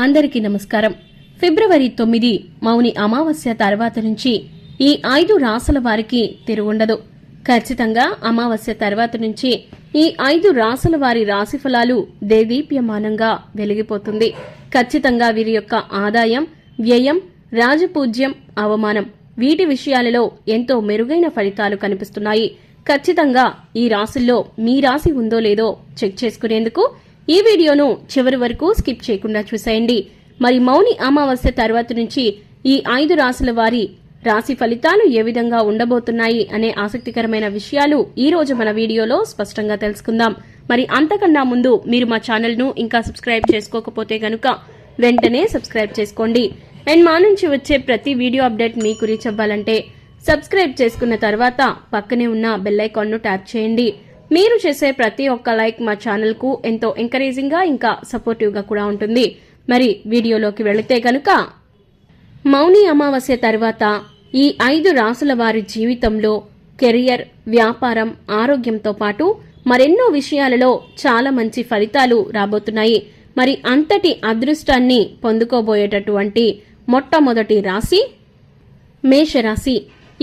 అందరికీ నమస్కారం. ఫిబ్రవరి తొమ్మిది మౌని అమావాస్య తర్వాత నుంచి ఈ ఐదు రాసుల వారికి తిరుగుండదు ఖచ్చితంగా అమావాస్య తర్వాత నుంచి ఈ ఐదు రాసుల వారి రాశి ఫలాలు దేదీప్యమానంగా వెలిగిపోతుంది. ఖచ్చితంగా వీరి యొక్క ఆదాయం వ్యయం రాజపూజ్యం అవమానం వీటి విషయాలలో ఎంతో మెరుగైన ఫలితాలు కనిపిస్తున్నాయి. ఖచ్చితంగా ఈ రాశుల్లో మీ రాశి ఉందో లేదో చెక్ చేసుకునేందుకు ఈ వీడియోను చివరి వరకు స్కిప్ చేయకుండా చూసేయండి. మరి మౌని అమావాస్య తర్వాత నుంచి ఈ ఐదు రాశుల వారి రాశి ఫలితాలు ఏ విధంగా ఉండబోతున్నాయి అనే ఆసక్తికరమైన విషయాలు ఈ రోజు మన వీడియోలో స్పష్టంగా తెలుసుకుందాం. మరి అంతకన్నా ముందు మీరు మా ఛానల్ను ఇంకా సబ్స్క్రైబ్ చేసుకోకపోతే గనుక వెంటనే సబ్స్క్రైబ్ చేసుకోండి. అండ్ మా నుంచి వచ్చే ప్రతి వీడియో అప్డేట్ మీకు రీచ్ అవ్వాలంటే సబ్స్క్రైబ్ చేసుకున్న తర్వాత పక్కనే ఉన్న బెల్ ఐకాన్ను ట్యాప్ చేయండి. మీరు చేసే ప్రతి ఒక్క లైక్ మా ఛానల్కు ఎంతో ఎంకరేజింగ్గా ఇంకా సపోర్టివ్గా కూడా ఉంటుంది. మరి వీడియోలోకి వెళితే గనుక మౌని అమావాస్య తర్వాత ఈ ఐదు రాసుల వారి జీవితంలో కెరియర్ వ్యాపారం ఆరోగ్యంతో పాటు మరెన్నో విషయాలలో చాలా మంచి ఫలితాలు రాబోతున్నాయి. మరి అంతటి అదృష్టాన్ని పొందుకోబోయేటటువంటి మొట్టమొదటి రాశి మేషరాశి.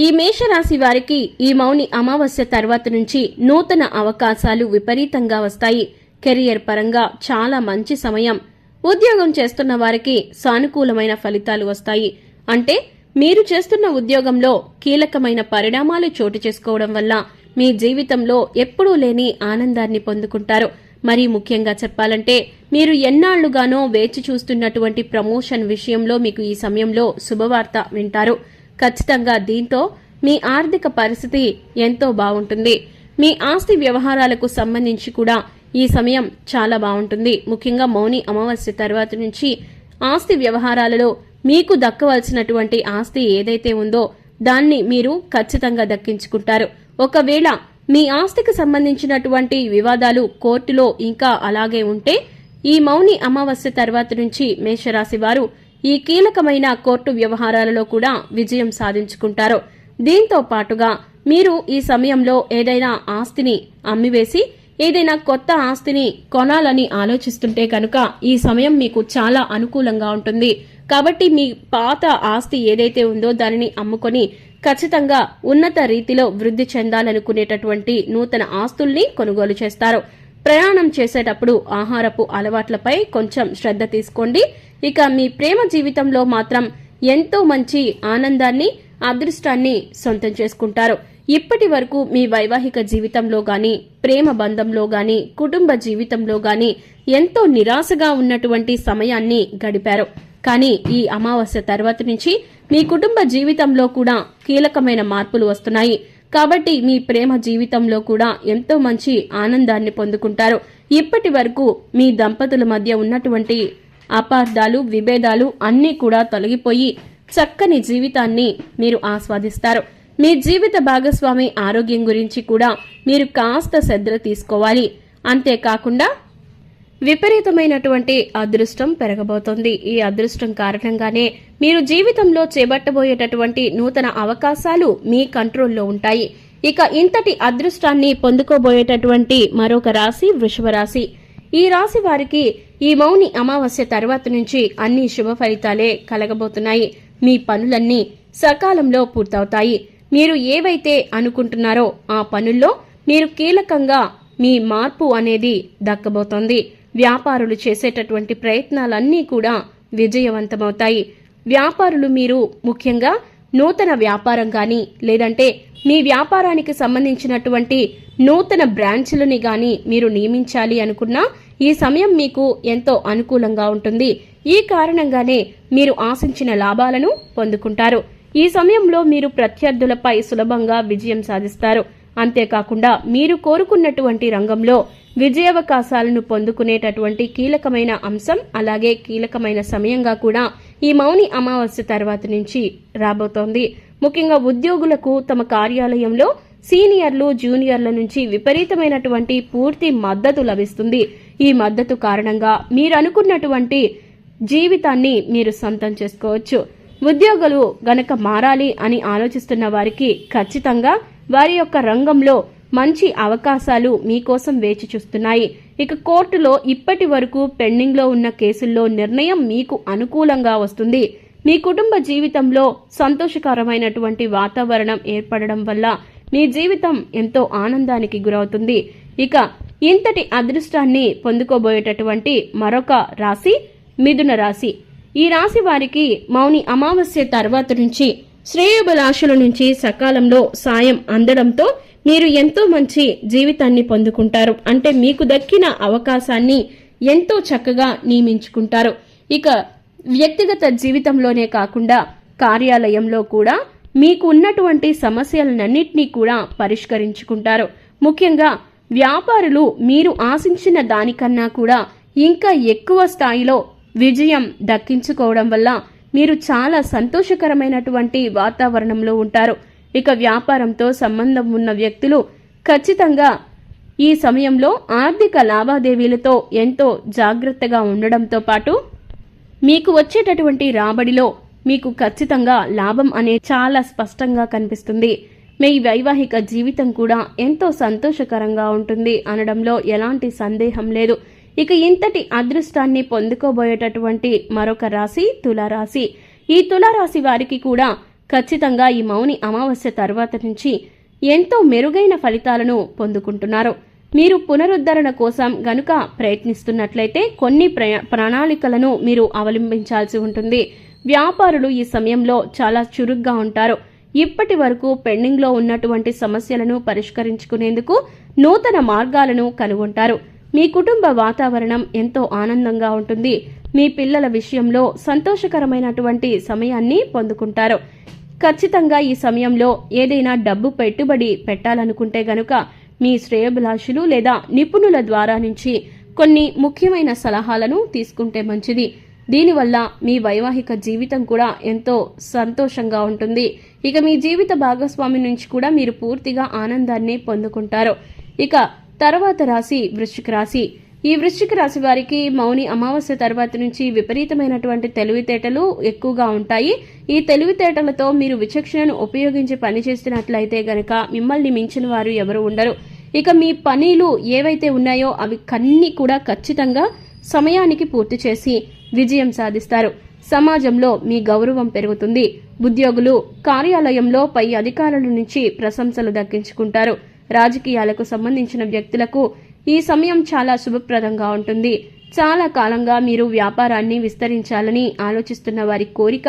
ఈ మేషరాశి వారికి ఈ మౌని అమావాస్య తర్వాత నుంచి నూతన అవకాశాలు విపరీతంగా వస్తాయి. కెరియర్ పరంగా చాలా మంచి సమయం. ఉద్యోగం చేస్తున్న వారికి సానుకూలమైన ఫలితాలు వస్తాయి. అంటే మీరు చేస్తున్న ఉద్యోగంలో కీలకమైన పరిణామాలు చోటు చేసుకోవడం వల్ల మీ జీవితంలో ఎప్పుడూ లేని ఆనందాన్ని పొందుకుంటారు. మరీ ముఖ్యంగా చెప్పాలంటే మీరు ఎన్నాళ్ళుగానో వేచి చూస్తున్నటువంటి ప్రమోషన్ విషయంలో మీకు ఈ సమయంలో శుభవార్త వింటారు. ఖచ్చితంగా దీంతో మీ ఆర్థిక పరిస్థితి ఎంతో బాగుంటుంది. మీ ఆస్తి వ్యవహారాలకు సంబంధించి కూడా ఈ సమయం చాలా బాగుంటుంది. ముఖ్యంగా మౌని అమావాస్య తర్వాత నుంచి ఆస్తి వ్యవహారాలలో మీకు దక్కవలసినటువంటి ఆస్తి ఏదైతే ఉందో దాన్ని మీరు ఖచ్చితంగా దక్కించుకుంటారు. ఒకవేళ మీ ఆస్తికి సంబంధించినటువంటి వివాదాలు కోర్టులో ఇంకా అలాగే ఉంటే ఈ మౌని అమావాస్య తర్వాత నుంచి మేషరాశి వారు ఈ కీలకమైన కోర్టు వ్యవహారాలలో కూడా విజయం సాధించుకుంటారు. దీంతో పాటుగా మీరు ఈ సమయంలో ఏదైనా ఆస్తిని అమ్మివేసి ఏదైనా కొత్త ఆస్తిని కొనాలని ఆలోచిస్తుంటే కనుక ఈ సమయం మీకు చాలా అనుకూలంగా ఉంటుంది. కాబట్టి మీ పాత ఆస్తి ఏదైతే ఉందో దానిని అమ్ముకొని ఖచ్చితంగా ఉన్నత రీతిలో వృద్ధి చెందాలనుకునేటటువంటి నూతన ఆస్తుల్ని కొనుగోలు చేస్తారు. ప్రయాణం చేసేటప్పుడు ఆహారపు అలవాట్లపై కొంచెం శ్రద్ధ తీసుకోండి. ఇక మీ ప్రేమ జీవితంలో మాత్రం ఎంతో మంచి ఆనందాన్ని అదృష్టాన్ని సొంతం చేసుకుంటారు. ఇప్పటి వరకు మీ వైవాహిక జీవితంలో గాని ప్రేమ బంధంలో గాని కుటుంబ జీవితంలో గాని ఎంతో నిరాశగా ఉన్నటువంటి సమయాన్ని గడిపారు. కానీ ఈ అమావాస్య తర్వాత నుంచి మీ కుటుంబ జీవితంలో కూడా కీలకమైన మార్పులు వస్తున్నాయి. కాబట్టి మీ ప్రేమ జీవితంలో కూడా ఎంతో మంచి ఆనందాన్ని పొందుకుంటారు. ఇప్పటి వరకు మీ దంపతుల మధ్య ఉన్నటువంటి అపార్థాలు విభేదాలు అన్నీ కూడా తొలగిపోయి చక్కని జీవితాన్ని మీరు ఆస్వాదిస్తారు. మీ జీవిత భాగస్వామి ఆరోగ్యం గురించి కూడా మీరు కాస్త శ్రద్ధ తీసుకోవాలి. అంతేకాకుండా విపరీతమైనటువంటి అదృష్టం పెరగబోతోంది. ఈ అదృష్టం కారణంగానే మీరు జీవితంలో చేపట్టబోయేటటువంటి నూతన అవకాశాలు మీ కంట్రోల్లో ఉంటాయి. ఇక ఇంతటి అదృష్టాన్ని పొందుకోబోయేటటువంటి మరొక రాశి వృషభ రాశి. ఈ రాశి వారికి ఈ మౌని అమావాస్య తర్వాత నుంచి అన్ని శుభ ఫలితాలే కలగబోతున్నాయి. మీ పనులన్నీ సకాలంలో పూర్తవుతాయి. మీరు ఏవైతే అనుకుంటున్నారో ఆ పనుల్లో మీరు కీలకంగా మీ మార్పు అనేది దక్కబోతోంది. వ్యాపారులు చేసేటటువంటి ప్రయత్నాలన్నీ కూడా విజయవంతమవుతాయి. వ్యాపారులు మీరు ముఖ్యంగా నూతన వ్యాపారం కానీ లేదంటే మీ వ్యాపారానికి సంబంధించినటువంటి నూతన బ్రాంచ్లని కానీ మీరు నియమించాలి అనుకున్నా ఈ సమయం మీకు ఎంతో అనుకూలంగా ఉంటుంది. ఈ కారణంగానే మీరు ఆశించిన లాభాలను పొందుకుంటారు. ఈ సమయంలో మీరు ప్రత్యర్థులపై సులభంగా విజయం సాధిస్తారు. అంతేకాకుండా మీరు కోరుకున్నటువంటి రంగంలో విజయావకాశాలను పొందుకునేటటువంటి కీలకమైన అంశం అలాగే కీలకమైన సమయంగా కూడా ఈ మౌని అమావాస్య తర్వాత నుంచి రాబోతోంది. ముఖ్యంగా ఉద్యోగులకు తమ కార్యాలయంలో సీనియర్లు జూనియర్ల నుంచి విపరీతమైనటువంటి పూర్తి మద్దతు లభిస్తుంది. ఈ మద్దతు కారణంగా మీరు అనుకున్నటువంటి జీవితాన్ని మీరు సొంతం చేసుకోవచ్చు. ఉద్యోగులు గనక మారాలి అని ఆలోచిస్తున్న వారికి ఖచ్చితంగా వారి యొక్క రంగంలో మంచి అవకాశాలు మీకోసం వేచి చూస్తున్నాయి. ఇక కోర్టులో ఇప్పటి వరకు పెండింగ్లో ఉన్న కేసుల్లో నిర్ణయం మీకు అనుకూలంగా వస్తుంది. మీ కుటుంబ జీవితంలో సంతోషకరమైనటువంటి వాతావరణం ఏర్పడడం వల్ల మీ జీవితం ఎంతో ఆనందానికి గురవుతుంది. ఇక ఇంతటి అదృష్టాన్ని పొందుకోబోయేటటువంటి మరొక రాశి మిథున రాశి. ఈ రాశి వారికి మౌని అమావాస్య తర్వాత నుంచి శ్రేయోభిలాషుల నుంచి సకాలంలో సాయం అందడంతో మీరు ఎంతో మంచి జీవితాన్ని పొందుకుంటారు. అంటే మీకు దక్కిన అవకాశాన్ని ఎంతో చక్కగా నియమించుకుంటారు. ఇక వ్యక్తిగత జీవితంలోనే కాకుండా కార్యాలయంలో కూడా మీకు ఉన్నటువంటి సమస్యలన్నింటినీ కూడా పరిష్కరించుకుంటారు. ముఖ్యంగా వ్యాపారులు మీరు ఆశించిన దానికన్నా కూడా ఇంకా ఎక్కువ స్థాయిలో విజయం దక్కించుకోవడం వల్ల మీరు చాలా సంతోషకరమైనటువంటి వాతావరణంలో ఉంటారు. ఇక వ్యాపారంతో సంబంధం ఉన్న వ్యక్తులు ఖచ్చితంగా ఈ సమయంలో ఆర్థిక లావాదేవీలతో ఎంతో జాగ్రత్తగా ఉండడంతో పాటు మీకు వచ్చేటటువంటి రాబడిలో మీకు ఖచ్చితంగా లాభం అనే చాలా స్పష్టంగా కనిపిస్తుంది. మీ వైవాహిక జీవితం కూడా ఎంతో సంతోషకరంగా ఉంటుంది అనడంలో ఎలాంటి సందేహం లేదు. ఇక ఇంతటి అదృష్టాన్ని పొందుకోబోయేటటువంటి మరొక రాశి తులారాశి. ఈ తులారాశి వారికి కూడా ఖచ్చితంగా ఈ మౌని అమావాస్య తర్వాత నుంచి ఎంతో మెరుగైన ఫలితాలను పొందుకుంటున్నారు. మీరు పునరుద్ధరణ కోసం గనుక ప్రయత్నిస్తున్నట్లయితే కొన్ని ప్రణాళికలను మీరు అవలంబించాల్సి ఉంటుంది. వ్యాపారులు ఈ సమయంలో చాలా చురుగ్గా ఉంటారు. ఇప్పటి వరకు పెండింగ్లో ఉన్నటువంటి సమస్యలను పరిష్కరించుకునేందుకు నూతన మార్గాలను కనుగొంటారు. మీ కుటుంబ వాతావరణం ఎంతో ఆనందంగా ఉంటుంది. మీ పిల్లల విషయంలో సంతోషకరమైనటువంటి సమయాన్ని పొందుకుంటారు. ఖచ్చితంగా ఈ సమయంలో ఏదైనా డబ్బు పెట్టుబడి పెట్టాలనుకుంటే గనుక మీ శ్రేయభిలాషులు లేదా నిపుణుల ద్వారా నుంచి కొన్ని ముఖ్యమైన సలహాలను తీసుకుంటే మంచిది. దీనివల్ల మీ వైవాహిక జీవితం కూడా ఎంతో సంతోషంగా ఉంటుంది. ఇక మీ జీవిత భాగస్వామి నుంచి కూడా మీరు పూర్తిగా ఆనందాన్ని పొందుకుంటారు. ఇక తర్వాత రాశి వృశ్చిక రాశి. ఈ వృశ్చిక రాశి వారికి మౌని అమావాస్య తర్వాత నుంచి విపరీతమైనటువంటి తెలివితేటలు ఎక్కువగా ఉంటాయి. ఈ తెలివితేటలతో మీరు విచక్షణను ఉపయోగించి పనిచేస్తున్నట్లయితే గనక మిమ్మల్ని మించిన వారు ఎవరు ఉండరు. ఇక మీ పనులు ఏవైతే ఉన్నాయో అవి కన్నీ కూడా ఖచ్చితంగా సమయానికి పూర్తి చేసి విజయం సాధిస్తారు. సమాజంలో మీ గౌరవం పెరుగుతుంది. ఉద్యోగులు కార్యాలయంలో పై అధికారుల నుంచి ప్రశంసలు దక్కించుకుంటారు. రాజకీయాలకు సంబంధించిన వ్యక్తులకు ఈ సమయం చాలా శుభప్రదంగా ఉంటుంది. చాలా కాలంగా మీరు వ్యాపారాన్ని విస్తరించాలని ఆలోచిస్తున్న వారి కోరిక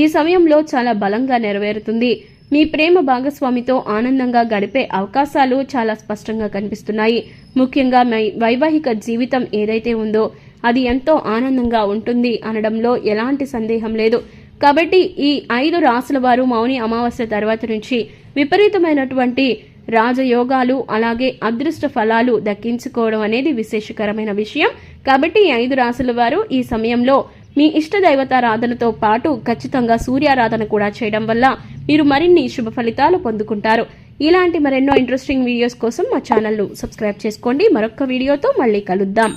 ఈ సమయంలో చాలా బలంగా నెరవేరుతుంది. మీ ప్రేమ భాగస్వామితో ఆనందంగా గడిపే అవకాశాలు చాలా స్పష్టంగా కనిపిస్తున్నాయి. ముఖ్యంగా మీ వైవాహిక జీవితం ఏదైతే ఉందో అది ఎంతో ఆనందంగా ఉంటుంది అనడంలో ఎలాంటి సందేహం లేదు. కాబట్టి ఈ ఐదు రాసుల వారు మౌని అమావాస్య తర్వాత నుంచి విపరీతమైనటువంటి రాజయోగాలు అలాగే అదృష్ట ఫలాలు దక్కించుకోవడం అనేది విశేషకరమైన విషయం. కాబట్టి ఐదు రాసుల వారు ఈ సమయంలో మీ ఇష్ట దైవతారాధనతో పాటు ఖచ్చితంగా సూర్యారాధన కూడా చేయడం వల్ల మీరు మరిన్ని శుభ ఫలితాలు పొందుకుంటారు. ఇలాంటి మరెన్నో ఇంట్రెస్టింగ్ వీడియోస్ కోసం మా ఛానల్ను సబ్స్క్రైబ్ చేసుకోండి. మరొక వీడియోతో మళ్ళీ కలుద్దాం.